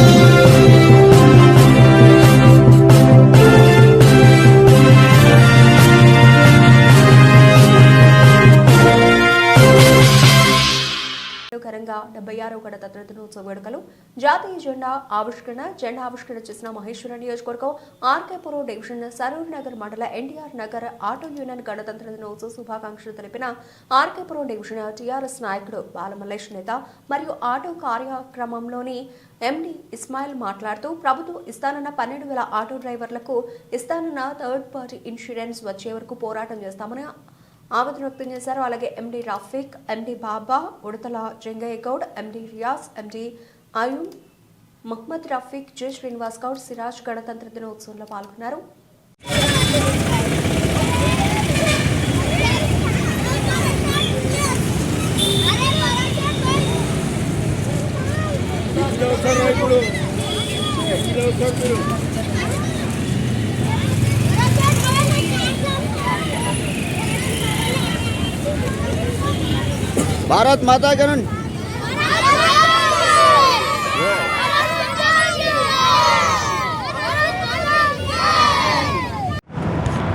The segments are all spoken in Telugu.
Thank you. ఘనంగా డెబ్బై ఆరో గణతంత్ర దినోత్సవ వేడుకలు. జాతీయ జెండా ఆవిష్కరణ జెండా ఆవిష్కరణ చేసిన మహేశ్వర నియోజకవర్గం ఆర్కేపురం డివిజన్ సరూర్ నగర్ మండల ఎన్టీఆర్ నగర్ ఆటో యూనియన్ గణతంత్ర దినోత్సవ శుభాకాంక్షలు తెలిపిన ఆర్కేపురం డివిజన్ టీఆర్ఎస్ నాయకుడు బాలమల్లేష్ నేత మరియు ఆటో కార్యక్రమంలోని ఎండి ఇస్మాయిల్ మాట్లాడుతూ ప్రభుత్వం ఇస్తానన్న పన్నెండు వేల ఆటో డ్రైవర్లకు ఇస్తానన్న థర్డ్ పార్టీ ఇన్సూరెన్స్ వచ్చే వరకు పోరాటం చేస్తామని ఆవేదన వ్యక్తం చేశారు. అలాగే MD Rafiq MD Baba Udatala Jangaiah Goud MD Riyaz MD Ayun Mohammed Rafiq J Srinivas Goud Siraj గణతంత్ర దినోత్సవంలో పాల్గొన్నారు. భారత్ మాతా కరణ్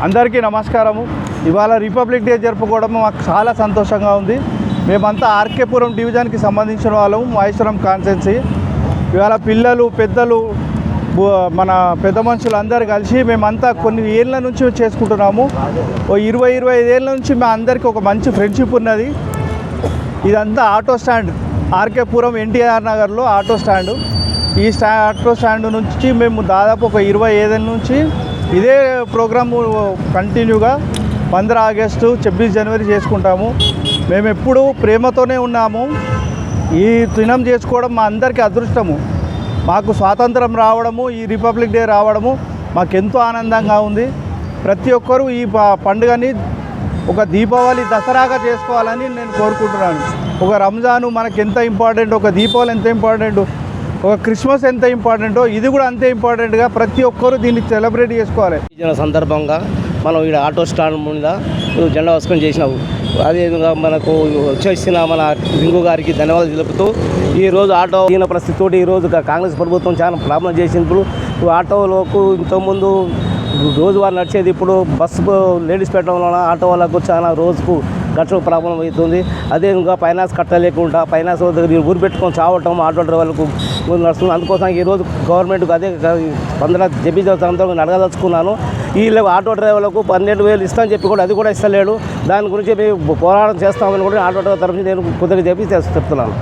అందరికీ నమస్కారము. ఇవాళ రిపబ్లిక్ డే జరుపుకోవడం మాకు చాలా సంతోషంగా ఉంది. మేమంతా ఆర్కేపురం డివిజన్కి సంబంధించిన వాళ్ళము మహేశ్వరం కాన్సెన్సీ ఇవాళ పిల్లలు పెద్దలు మన పెద్ద మనుషులు అందరు కలిసి మేమంతా కొన్ని ఏళ్ళ నుంచి చేసుకుంటున్నాము. ఓ ఇరవై ఇరవై ఐదేళ్ళ ఏళ్ళ నుంచి మా అందరికీ ఒక మంచి ఫ్రెండ్షిప్ ఉన్నది. ఇదంతా ఆటో స్టాండ్. ఆర్కేపురం ఎన్టీఆర్ నగర్లో ఆటో స్టాండ్. ఈ స్టా ఆటో స్టాండ్ నుంచి మేము దాదాపు ఒక ఇరవై ఐదు నుంచి ఇదే ప్రోగ్రాము కంటిన్యూగా పంద్ర ఆగస్టు ఛబ్బీస్ జనవరి చేసుకుంటాము. మేము ఎప్పుడూ ప్రేమతోనే ఉన్నాము. ఈ దినం చేసుకోవడం మా అందరికీ అదృష్టము. మాకు స్వాతంత్రం రావడము ఈ రిపబ్లిక్ డే రావడము మాకెంతో ఆనందంగా ఉంది. ప్రతి ఒక్కరూ ఈ పండుగని ఒక దీపావళి దసరాగా చేసుకోవాలని నేను కోరుకుంటున్నాను. ఒక రంజాను మనకి ఎంత ఇంపార్టెంట్ ఒక దీపావళి ఎంత ఇంపార్టెంట్ ఒక క్రిస్మస్ ఎంత ఇంపార్టెంటో ఇది కూడా అంతే ఇంపార్టెంట్గా ప్రతి ఒక్కరూ దీన్ని సెలబ్రేట్ చేసుకోవాలి. ఈ సందర్భంగా మనం ఇక్కడ ఆటో స్టాండ్ ముందు జెండా వస్కం చేసినావు. అదేవిధంగా మనకు వచ్చేసిన మన రింగు గారికి ధన్యవాదాలు తెలుపుతూ ఈరోజు ఆటో ఈయన పరిస్థితితోటి ఈరోజు కాంగ్రెస్ ప్రభుత్వం చాలా ప్రాబ్లం చేసినప్పుడు ఆటోలకు ఇంతకుముందు రోజువారు నడిచేది ఇప్పుడు బస్సు లేడీస్ పెట్టడం వలన ఆటో వాళ్ళకు చాలా రోజుకు ఖర్చు ప్రాబ్లం అవుతుంది. అదేవిధంగా ఫైనాన్స్ కట్టలేకుండా ఫైనాన్స్ దగ్గర ఊరు పెట్టుకొని చావటం ఆటో డ్రైవర్లకు ముందు నడుస్తుంది. అందుకోసం ఈరోజు గవర్నమెంట్ అదే పంద్ర జబీ అడగదలుచుకున్నాను. వీళ్ళు ఆటో డ్రైవర్లకు పన్నెండు వేలు ఇస్తామని చెప్పి కూడా అది కూడా ఇస్తలేడు. దాని గురించి మేము పోరాటం చేస్తామని కూడా ఆటో డ్రైవర్ తరఫు నేను కుదిరి చెప్పి చెప్తున్నాను.